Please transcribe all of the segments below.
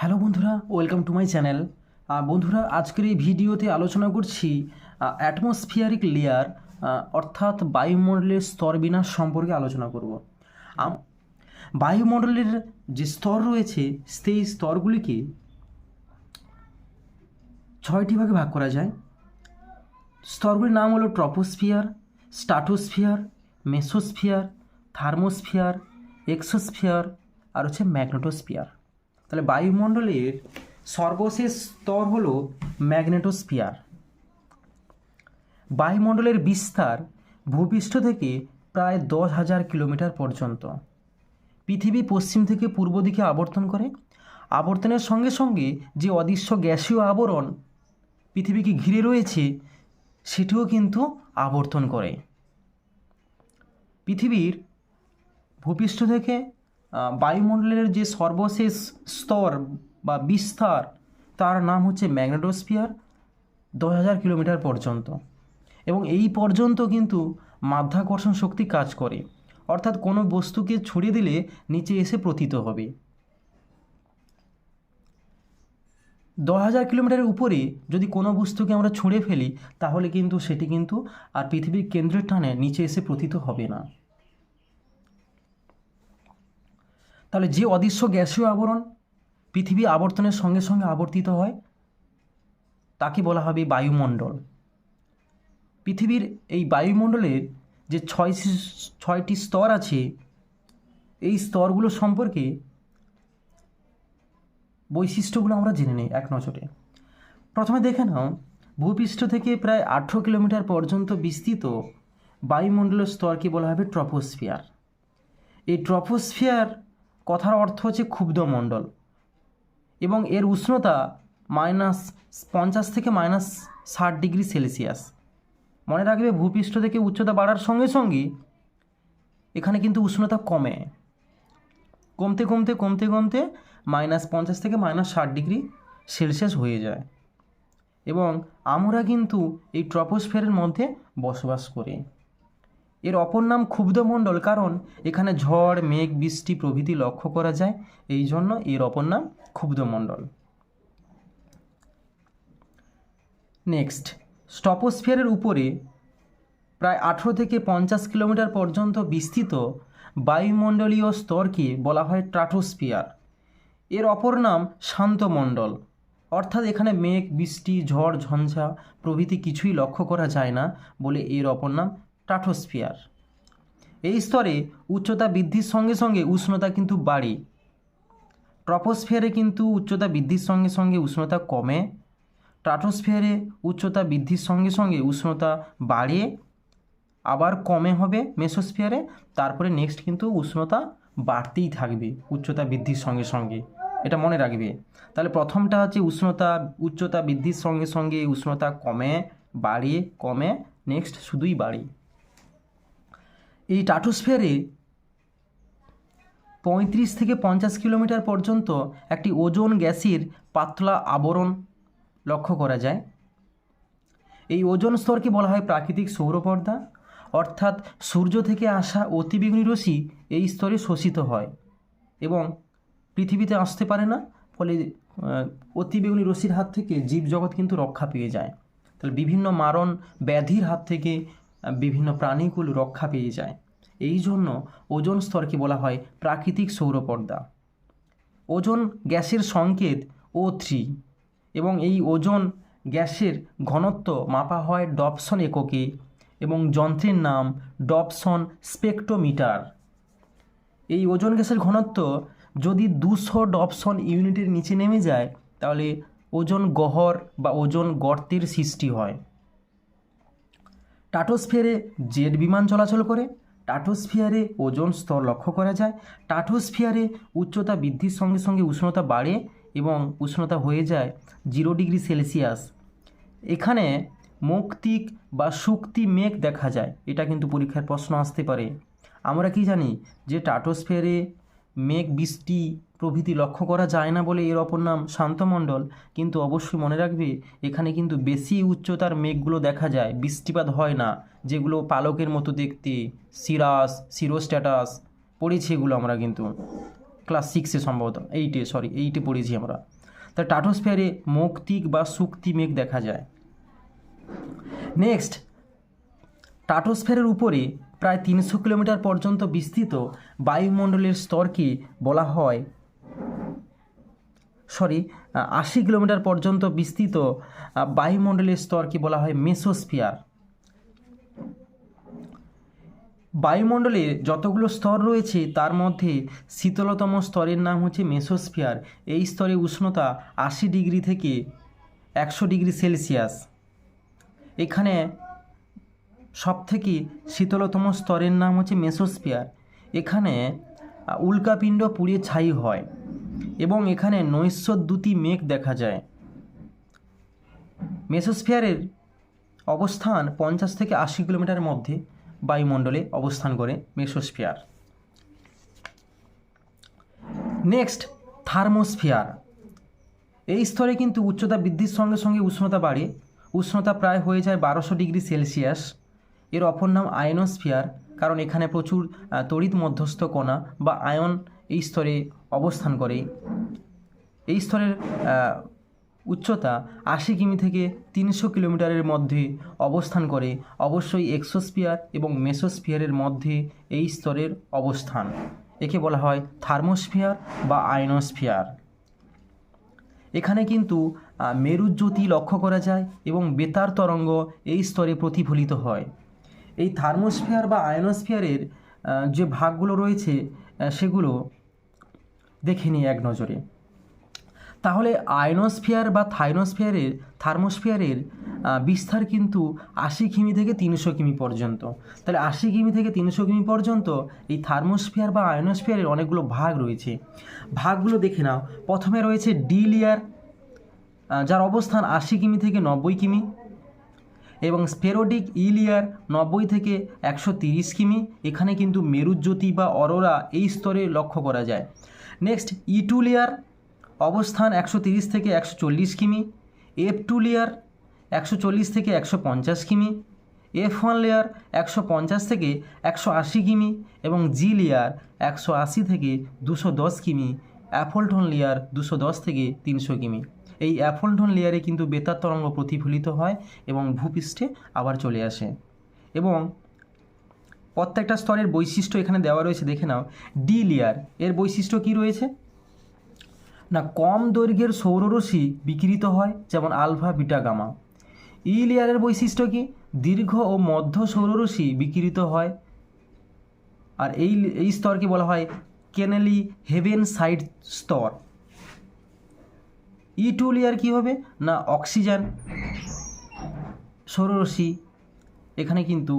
Hello বন্ধুরা, welcome to my channel. বন্ধুরা, আজকের এই ভিডিওতে আলোচনা করছি অ্যাটমসফিয়ারিক লেয়ার অর্থাৎ বায়ুমণ্ডলের স্তর বিনাশ সম্পর্কে আলোচনা করব। বায়ুমণ্ডলের যে স্তর রয়েছে, সেই স্তরগুলিকে ছয়টি ভাগে ভাগ করা যায়। স্তরগুলির নাম হলো troposphere stratosphere mesosphere, thermosphere, exosphere, আর হচ্ছে ম্যাগনেটোস্ফিয়ার। তাহলে বায়ুমণ্ডলের সর্বশেষ স্তর হলো ম্যাগনেটোস্ফিয়ার। বায়ুমণ্ডলের বিস্তার ভূপৃষ্ঠ থেকে প্রায় দশ হাজার কিলোমিটার পর্যন্ত। পৃথিবী পশ্চিম থেকে পূর্ব দিকে আবর্তন করে। আবর্তনের সঙ্গে সঙ্গে যে অদৃশ্য গ্যাসীয় আবরণ পৃথিবীকে ঘিরে রয়েছে, সেটিও কিন্তু আবর্তন করে। পৃথিবীর ভূপৃষ্ঠ থেকে বায়ুমণ্ডলের যে সর্বশেষ স্তর বা বিস্তার, তার নাম হচ্ছে ম্যাগনেটোস্ফিয়ার, দশ হাজার কিলোমিটার পর্যন্ত। এবং এই পর্যন্ত কিন্তু মাধ্যাকর্ষণ শক্তি কাজ করে। অর্থাৎ কোনো বস্তুকে ছুড়ে দিলে নিচে এসে প্রতীত হবে। দশ হাজার কিলোমিটারের উপরে যদি কোনো বস্তুকে আমরা ছুঁড়ে ফেলি, তাহলে কিন্তু সেটি কিন্তু আর পৃথিবীর কেন্দ্রের টানে নিচে এসে প্রতীত হবে না। তাহলে যে অদৃশ্য গ্যাসীয় আবরণ পৃথিবী আবর্তনের সঙ্গে সঙ্গে আবর্তিত হয়, তাকে বলা হবে বায়ুমণ্ডল। পৃথিবীর এই বায়ুমণ্ডলের যে ছয় ছয়টি স্তর আছে, এই স্তরগুলো সম্পর্কে বৈশিষ্ট্যগুলো আমরা জেনে নিই এক নজরে। প্রথমে দেখে নাও, ভূপৃষ্ঠ থেকে প্রায় আঠেরো কিলোমিটার পর্যন্ত বিস্তৃত বায়ুমণ্ডলের স্তরকে বলা হবে ট্রপোস্ফিয়ার। এই ট্রপোস্ফিয়ার কথার অর্থ হচ্ছে ক্ষুব্ধ মণ্ডল। এবং এর উষ্ণতা মাইনাস পঞ্চাশ থেকে মাইনাস ষাট ডিগ্রি সেলসিয়াস। মনে রাখবে, ভূপৃষ্ঠ থেকে উচ্চতা বাড়ার সঙ্গে সঙ্গে এখানে কিন্তু উষ্ণতা কমে। কমতে কমতে কমতে কমতে মাইনাস পঞ্চাশ থেকে মাইনাস ষাট ডিগ্রি সেলসিয়াস হয়ে যায়। এবং আমরা কিন্তু এই ট্রপোস্ফিয়ারের মধ্যে বসবাস করি। এর অপর নাম ক্ষুব্ধমণ্ডল কারণ এখানে ঝড়, মেঘ, বৃষ্টি প্রভৃতি লক্ষ্য করা যায়। এই জন্য এর অপর নাম ক্ষুব্ধমণ্ডল নেক্সট স্টপোস্ফিয়ারের উপরে প্রায় আঠেরো থেকে পঞ্চাশ কিলোমিটার পর্যন্ত বিস্তৃত বায়ুমণ্ডলীয় স্তরকে বলা হয় ট্রাটোস্ফিয়ার। এর অপর নাম শান্তমণ্ডল অর্থাৎ এখানে মেঘ, বৃষ্টি, ঝড়, ঝঞ্ঝা প্রভৃতি কিছুই লক্ষ্য করা যায় না বলে এর অপর নাম ট্রাটোস্ফিয়ার এই স্তরে উচ্চতা বৃদ্ধির সঙ্গে সঙ্গে উষ্ণতা কিন্তু বাড়ে। ট্রপোস্ফিয়ারে কিন্তু উচ্চতা বৃদ্ধির সঙ্গে সঙ্গে উষ্ণতা কমে। ট্রাটোস্ফিয়ারে উচ্চতা বৃদ্ধির সঙ্গে সঙ্গে উষ্ণতা বাড়ে, আবার কমে হবে মেসোস্ফিয়ারে। তারপরে নেক্সট কিন্তু উষ্ণতা বাড়তেই থাকবে, উচ্চতা বৃদ্ধির সঙ্গে সঙ্গে। এটা মনে রাখবে। তাহলে প্রথমটা হচ্ছে উষ্ণতা, উচ্চতা বৃদ্ধির সঙ্গে সঙ্গে উষ্ণতা কমে, বাড়ে, কমে, নেক্সট শুধুই বাড়ে। এই টাটোস্ফিয়ারে পঁয়ত্রিশ থেকে পঞ্চাশ কিলোমিটার পর্যন্ত একটি ওজোন গ্যাসের পাতলা আবরণ লক্ষ্য করা যায়। এই ওজোন স্তরকে বলা হয় প্রাকৃতিক সৌরপর্দা। অর্থাৎ সূর্য থেকে আসা অতিবেগুনি রশ্মি এই স্তরে শোষিত হয় এবং পৃথিবীতে আসতে পারে না, ফলে অতিবেগুনি রশ্মির হাত থেকে জীবজগৎ কিন্তু রক্ষা পেয়ে যায়। তাহলে বিভিন্ন মারণ ব্যাধির হাত থেকে বিভিন্ন প্রাণীগুলো রক্ষা পেয়ে যায়। এই জন্য ওজোন স্তরকে বলা হয় প্রাকৃতিক সৌরপর্দা। ওজোন গ্যাসের সংকেত ও থ্রি এবং এই ওজোন গ্যাসের ঘনত্ব মাপা হয় ডপসন এককে এবং যন্ত্রের নাম ডপসন স্পেকট্রোমিটার। এই ওজোন গ্যাসের ঘনত্ব যদি দুশো ডপসন ইউনিটের নিচে নেমে যায়, তাহলে ওজন গহর বা ওজন গর্তের সৃষ্টি হয়। টাটোস্ফিয়ারে জেট বিমান চলাচল করে, টাটোস্ফিয়ারে ওজোন স্তর লক্ষ্য করা যায়, টাটোস্ফিয়ারে উচ্চতা বৃদ্ধির সঙ্গে সঙ্গে উষ্ণতা বাড়ে এবং উষ্ণতা হয়ে যায় জিরো ডিগ্রি সেলসিয়াস। এখানে মৌক্তিক বা শুক্তি মেঘ দেখা যায়, এটা কিন্তু পরীক্ষার প্রশ্ন আসতে পারে। আমরা কি জানি যে টাটোস্ফিয়ারে মেঘ বৃষ্টি প্রভৃতি লক্ষ্য করা যায় না বলে এর অপর নাম শান্তমণ্ডল। কিন্তু অবশ্যই মনে রাখবে, এখানে কিন্তু বেশি উচ্চতার মেঘগুলো দেখা যায়, বৃষ্টিপাত হয় না, যেগুলো পালকের মতো দেখতে। সিরাস, সিরোস্ট্যাটাস, পড়েছি এগুলো আমরা কিন্তু। ক্লাস সিক্সে সম্ভবত এইটে সরি এইটে পড়েছি আমরা। তা টাটোস্ফিয়ারে মৌক্তিক বা সুক্তি মেঘ দেখা যায়। নেক্সট টাটোস্ফিয়ারের উপরে প্রায় তিনশো কিলোমিটার পর্যন্ত বিস্তৃত বায়ুমণ্ডলের স্তরকে বলা হয় সরি আশি কিলোমিটার পর্যন্ত বিস্তৃত বায়ুমণ্ডলের স্তরকে বলা হয় মেসোস্ফিয়ার। বায়ুমণ্ডলে যতগুলো স্তর রয়েছে, তার মধ্যে শীতলতম স্তরের নাম হচ্ছে মেসোস্ফিয়ার। এই স্তরে উষ্ণতা আশি ডিগ্রি থেকে একশো ডিগ্রি সেলসিয়াস। এখানে সবথেকে শীতলতম স্তরের নাম হচ্ছে মেসোস্ফিয়ার। এখানে উল্কাপিণ্ড পুড়িয়ে ছাই হয়। এবং এখানে নৈশ্বদ্যুতি মেঘ দেখা যায়। মেসোস্ফিয়ারের অবস্থান পঞ্চাশ থেকে আশি কিলোমিটার মধ্যে বায়ুমণ্ডলে অবস্থান করে মেসোস্ফিয়ার। Next, thermosphere. এই স্তরে কিন্তু উচ্চতা বৃদ্ধির সঙ্গে সঙ্গে উষ্ণতা বাড়ে। উষ্ণতা প্রায় হয়ে যায় বারোশো ডিগ্রি সেলসিয়াস। এর অপর নাম আয়নোস্ফিয়ার, কারণ এখানে প্রচুর তড়িৎ মধ্যস্থ কণা বা আয়ন এই স্তরে অবস্থান করে। এই স্তরের উচ্চতা আশি কিমি থেকে তিনশো কিলোমিটারের মধ্যে অবস্থান করে। অবশ্যই এক্সোস্ফিয়ার এবং মেসোস্ফিয়ারের মধ্যে এই স্তরের অবস্থান। একে বলা হয় থার্মোস্ফিয়ার বা আয়নোস্ফিয়ার। এখানে কিন্তু মেরুজ্যোতি লক্ষ্য করা যায় এবং বেতার তরঙ্গ এই স্তরে প্রতিফলিত হয়। এই থার্মোস্ফিয়ার বা আয়নোস্ফিয়ারের যে ভাগগুলো রয়েছে সেগুলো দেখে নিই এক নজরে। তাহলে আয়নোস্ফিয়ার বা থাইনোস্ফিয়ারের থার্মোস্ফিয়ারের বিস্তার কিন্তু আশি কিমি থেকে তিনশো কিমি পর্যন্ত। তাহলে আশি কিমি থেকে তিনশো কিমি পর্যন্ত এই থার্মোস্ফিয়ার বা আয়নোস্ফিয়ারের অনেকগুলো ভাগ রয়েছে। ভাগগুলো দেখে নাও। প্রথমে রয়েছে ডি লেয়ার যার অবস্থান আশি কিমি থেকে নব্বই কিমি এবং স্পেরোডিক ইলিয়ার নব্বই থেকে একশো তিরিশ কিমি। এখানে কিন্তু মেরুজ্যোতি বা অরোরা এই স্তরে লক্ষ্য করা যায়। নেক্সট ই টু লেয়ার অবস্থান একশো তিরিশ থেকে একশো চল্লিশ কিমি। এফ টু লেয়ার একশো চল্লিশ থেকে একশো পঞ্চাশ কিমি। এফ ওয়ান লেয়ার একশো পঞ্চাশ থেকে একশো আশি কিমি এবং জি লেয়ার একশো আশি থেকে দুশো দশ কিমি। অ্যাফলটন লেয়ার দুশো দশ থেকে তিনশো কিমি। এই অ্যাফলটন লেয়ারে কিন্তু বেতার তরঙ্গ প্রতিফলিত হয় এবং ভূপৃষ্ঠে আবার চলে আসে। এবং প্রত্যেকটা স্তরের বৈশিষ্ট্য এখানে দেওয়া রয়েছে, দেখে নাও। ডি লেয়ার এর বৈশিষ্ট্য কি রয়েছে? না, কম দৈর্ঘ্যের সৌররশ্মি বিকৃত হয়, যেমন আলফা, বিটা, গামা। ই লেয়ারের বৈশিষ্ট্য কি? দীর্ঘ ও মধ্য সৌররশ্মি বিকৃত হয়। আর এই এই স্তরকে বলা হয় কেনেলি হেভেন সাইড স্তর। ই টু লেয়ার কী হবে? না, অক্সিজেন সৌররশ্মি। এখানে কিন্তু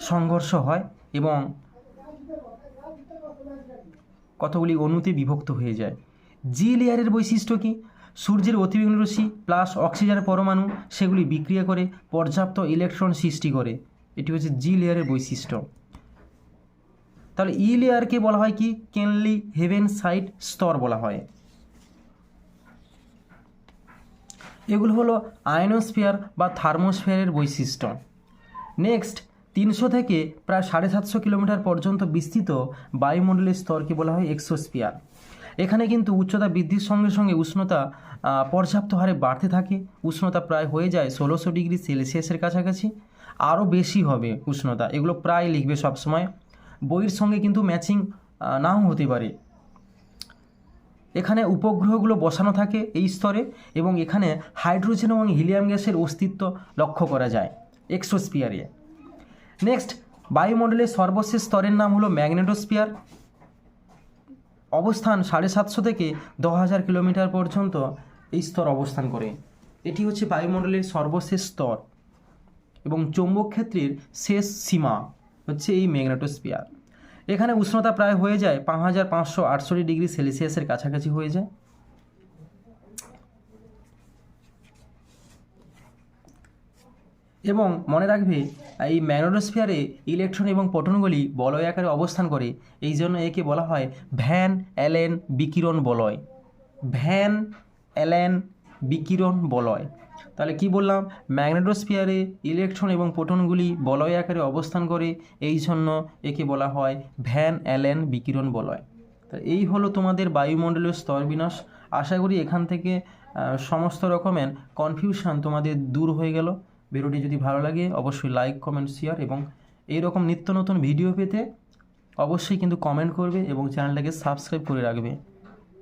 সংঘর্ষ হয় এবং কতগুলি অণুতে বিভক্ত হয়ে যায়। জি লেয়ারের বৈশিষ্ট্য কি? সূর্যের অতিবেগুনি রশ্মি প্লাস অক্সিজেনের পরমাণু, সেগুলি বিক্রিয়া করে পর্যাপ্ত ইলেকট্রন সৃষ্টি করে। এটি হচ্ছে জি লেয়ারের বৈশিষ্ট্য। তাহলে ই লেয়ারকে বলা হয় কি? কেনলি হেভেন সাইড স্তর বলা হয়। এগুলো হলো আয়নোস্ফিয়ার বা থার্মোস্ফিয়ারের বৈশিষ্ট্য। নেক্সট তিনশো থেকে প্রায় সাড়ে সাতশো কিলোমিটার পর্যন্ত বিস্তৃত বায়ুমণ্ডলের স্তরকে বলা হয় এক্সোস্ফিয়ার এখানে কিন্তু উচ্চতা বৃদ্ধির সঙ্গে সঙ্গে উষ্ণতা পর্যাপ্ত হারে বাড়তে থাকে। উষ্ণতা প্রায় হয়ে যায় ষোলোশো ডিগ্রি সেলসিয়াসের কাছাকাছি। আরও বেশি হবে উষ্ণতা, এগুলো প্রায় লিখবে সবসময়। বইয়ের সঙ্গে কিন্তু ম্যাচিং নাও হতে পারে। এখানে উপগ্রহগুলো বসানো থাকে এই স্তরে এবং এখানে হাইড্রোজেন এবং হিলিয়াম গ্যাসের অস্তিত্ব লক্ষ্য করা যায়। এক্সোস্পিয়ারে নেক্সট বায়ুমণ্ডলের সর্বশেষ স্তরের নাম হলো ম্যাগনেটোস্পিয়ার অবস্থান সাড়ে সাতশো থেকে দশ হাজার কিলোমিটার পর্যন্ত এই স্তর অবস্থান করে। এটি হচ্ছে বায়ুমণ্ডলের সর্বশেষ স্তর এবং চৌম্বক ক্ষেত্রের শেষ সীমা হচ্ছে এই ম্যাগনেটোস্পিয়ার এখানে উষ্ণতা প্রায় হয়ে যায় পাঁচ হাজার পাঁচশো আটষট্টি ডিগ্রি সেলসিয়াসের কাছাকাছি হয়ে যায়। এবং মনে রাখবে, এই ম্যাগনেটোস্ফিয়ারে ইলেকট্রন এবং প্রোটনগুলি বলয় আকারে অবস্থান করে। এই জন্য একে বলা হয় ভ্যান অ্যালেন বিকিরণ বলয়। ভ্যান অ্যালেন বিকিরণ বলয়। তাহলে কি বললাম? ম্যাগনেটোস্ফিয়ারে ইলেকট্রন এবং প্রোটনগুলি বলয় আকারে অবস্থান করে, এই জন্য একে বলা হয় ভ্যান অ্যালেন বিকিরণ বলয়। তা এই হলো তোমাদের বায়ুমণ্ডলীয় স্তর বিনাশ আশা করি এখান থেকে সমস্ত রকমের কনফিউশন তোমাদের দূর হয়ে গেল। ভিডিওটি যদি ভালো লাগে, অবশ্যই লাইক কমেন্ট শেয়ার এবং এই রকম নিত্য নতুন ভিডিও পেতে অবশ্যই কিন্তু কমেন্ট করবে এবং চ্যানেলটাকে সাবস্ক্রাইব করে রাখবে।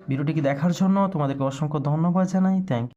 ভিডিওটিকে দেখার জন্য তোমাদেরকে অসংখ্য ধন্যবাদ জানাই। থ্যাংক